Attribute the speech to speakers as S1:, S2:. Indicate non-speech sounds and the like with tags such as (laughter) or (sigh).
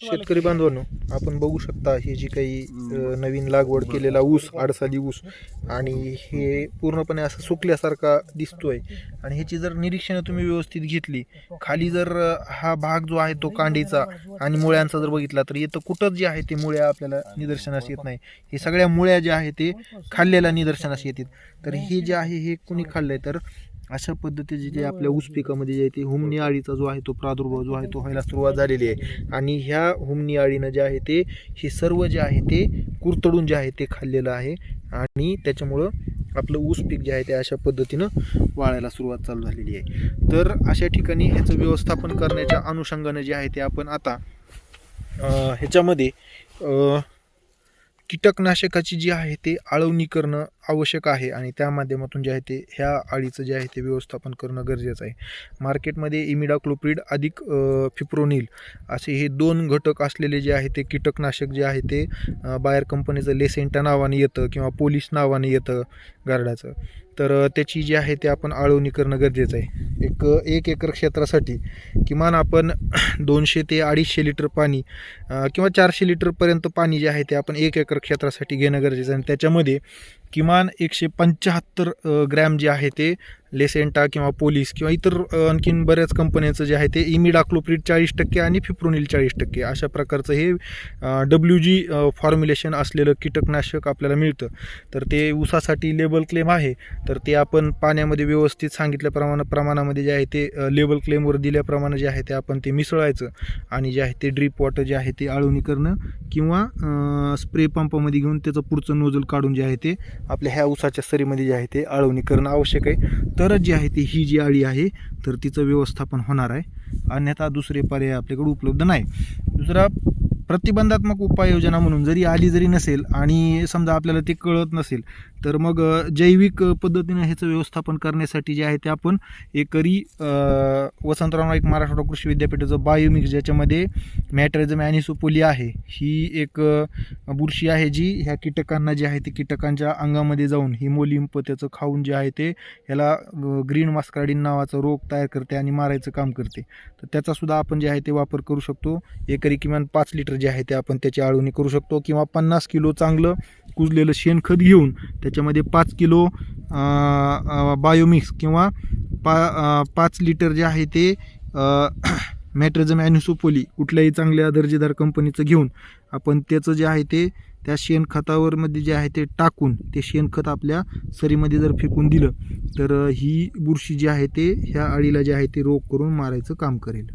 S1: शेतकरी बांधवांनो आपण बघू शकता ही जी काही नवीन लागवड केलेला ऊस आडसाली ऊस आणि हे पूर्णपणे असं सुकल्यासारखा दिसतोय. आणि ह्याची जर निरीक्षणं तुम्ही व्यवस्थित घेतली खाली जर हा भाग जो आहे तो कांडीचा आणि मुळ्यांचा जर बघितला तर इथं कुठं जे आहे ते मुळ्या आपल्याला निदर्शनास येत नाही. हे सगळ्या मुळ्या ज्या आहे ते खाल्लेल्या निदर्शनास येतात तर हे जे आहे हे कुणी खाल्लंय? तर अशा पद्धतीचे जे आपल्या ऊस पिकामध्ये जे आहे ते हुमणी आळीचा जो आहे तो प्रादुर्भाव जो आहे तो व्हायला सुरुवात झालेली आहे. आणि ह्या हुमणी आळीनं जे आहे ते हे सर्व जे आहे ते कुरतडून जे आहे ते खाल्लेलं आहे. आणि त्याच्यामुळं आपलं ऊस पीक जे आहे ते अशा पद्धतीनं वाळायला सुरुवात चालू झालेली आहे. तर अशा ठिकाणी ह्याचं व्यवस्थापन करण्याच्या अनुषंगानं जे आहे ते आपण आता ह्याच्यामध्ये कीटकनाशकाची जी आहे ते आळवणी करणं आवश्यक आहे आणि त्या माध्यमातून जे आहे ते ह्या आळीचं जे आहे ते व्यवस्थापन करणं गरजेचं आहे. मार्केटमध्ये इमिडाक्लोप्रिड अधिक फिप्रोनिल असे हे दोन घटक असलेले जे आहे ते कीटकनाशक जे आहे ते बाहेर बायर कंपनीचं लेसेंटा नावाने येतं किंवा पोलिश नावाने येतं. गार्डाचं. तर त्याची जी आहे ते आपण आळवणी करणं गरजेचं आहे. एक एक एकर क्षेत्रासाठी किमान आपण (clears throat) दोनशे ते अडीचशे लिटर पाणी किंवा चारशे लिटरपर्यंत पाणी जे आहे ते आपण एक एकर क्षेत्रासाठी घेणं गरजेचं आहे. आणि त्याच्यामध्ये किमान एकशे पंच्याहत्तर ग्रॅम जे आहे ते लेसेंटा किंवा पोलीस किंवा इतर आणखीन बऱ्याच कंपन्यांचं जे आहे ते इमिडाक्लोप्रिड चाळीस टक्के आणि फिप्रोनिल चाळीस टक्के अशा प्रकारचं हे डब्ल्यू जी फॉर्म्युलेशन असलेलं कीटकनाशक आपल्याला मिळतं. तर ते ऊसासाठी लेबल क्लेम आहे. तर ते आपण पाण्यामध्ये व्यवस्थित सांगितल्याप्रमाणे प्रमाणामध्ये जे आहे ते लेबल क्लेमवर दिल्याप्रमाणे जे आहे ते आपण ते मिसळायचं आणि जे आहे ते ड्रीप वॉटर जे आहे ते आळवणी करणं किंवा स्प्रे पंपामध्ये घेऊन त्याचं पुढचं नोजल काढून जे आहे ते आपल्या ह्या ऊसाच्या सरीमध्ये जे आहे ते आळवणी करणं आवश्यक आहे. तर तरच जी आहे ती ही जी आळी आहे तर तिचं व्यवस्थापन होणार आहे. अन्यथा दुसरे पर्याय आपल्याकडे उपलब्ध नाही. दुसरा प्रतिबंधात्मक उपाययोजना म्हणून जरी आली जरी नसेल आणि समजा आपल्याला ते कळत नसेल तर मग जैविक पद्धतीनं ह्याचं व्यवस्थापन करण्यासाठी जे आहे ते आपण एकरी वसंतराव नाईक महाराष्ट्र कृषी विद्यापीठाचं बायोमिक्स ज्याच्यामध्ये मॅट्रेझम ॲनिसोपोली आहे ही एक बुरशी आहे जी ह्या कीटकांना जी आहे ते कीटकांच्या अंगामध्ये जाऊन हिमोलिंप त्याचं खाऊन जे आहे ते ह्याला ग्रीन मास्कार्डिन नावाचा रोग तयार करते आणि मारायचं काम करते. तर त्याचासुद्धा आपण जे आहे ते वापर करू शकतो. एकरी किमान पाच लिटर जे आहे ते आपण त्याची आळवणी करू शकतो किंवा पन्नास किलो चांगलं कुजलेलं शेणखत घेऊन त्या त्याच्यामध्ये पाच किलो बायोमिक्स किंवा पा पाच लिटर जे आहे ते मॅट्रेझम ॲनिसोपोली (clears throat) कुठल्याही चांगल्या दर्जेदार कंपनीचं घेऊन आपण त्याचं जे आहे ते त्या शेणखतावरमध्ये जे आहे ते टाकून ते शेणखत आपल्या सरीमध्ये जर फेकून दिलं तर ही बुरशी जी आहे ते ह्या अळीला जे आहे ते रोग करून मारायचं काम करेल.